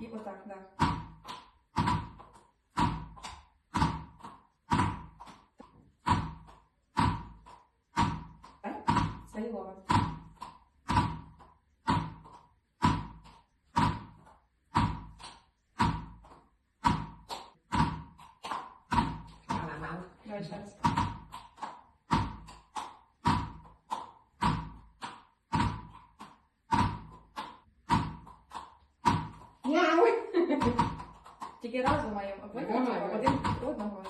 І отак, да. Свої лова. Давай ще раз. Мяу. Тільки разом маємо, Давай, давай. один одного ж.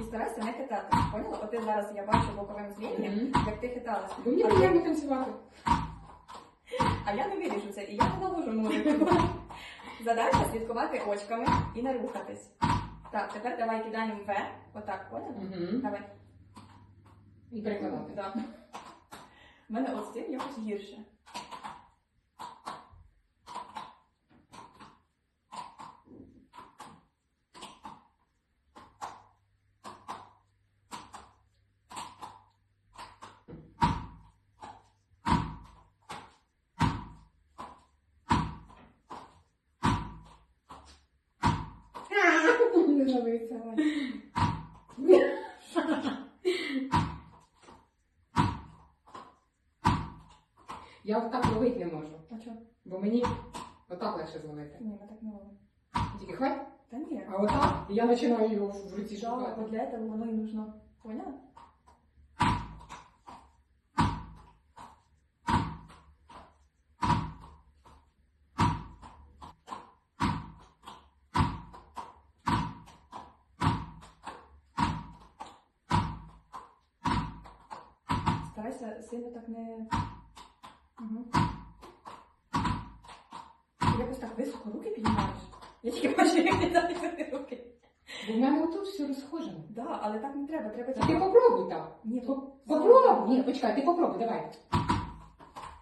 І старайся не хитати. Поняла? От ти зараз я бачу боковим зрінням, Мгм. як ти хиталась. Бо мені А приємно я- танцювати. А я не виріжу це, і я не наложу музику. Задача слідкувати очками і не рухатись. Так, тепер давай кидаємо В. Отак, поняла? Угу. Давай. І перекладати. Да. У мене от з цим якось гірше. Жалується. Я отак ловити не можу, А чого? бо мені отак легше зловити. Ні, ми так не ловимо. Тільки хай? Та ні. а отак і я починаю його в руці Да, вот для этого воно і нужно. Поняла? Старайся сильно так не. Угу. Якось так високо руки піднімаєш. Я тільки бачу, як ти так руки. Бо в мене отут все розхожено. Да, але так не треба. Треба Та ти тільки- попробуй так. Ні, По- Попробуй. Ні, почекай, ти попробуй, давай.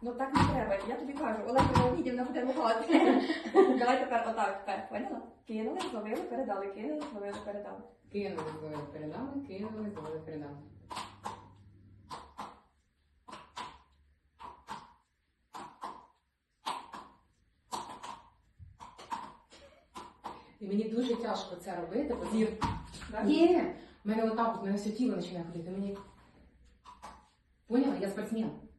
Ну так не треба. Я тобі кажу, Олега Леонідівна буде лухати. Давай тепер отак, так, поняла? Кинули, зловили, передали, кинули, зловили, передали. Кинули, зловили, передали, кинули, зловили, передали. І мені дуже тяжко це робити, бо Зір. Ні, в мене отак, в мене все тіло починає ходити. Мені... Поняла? Я спортсмен.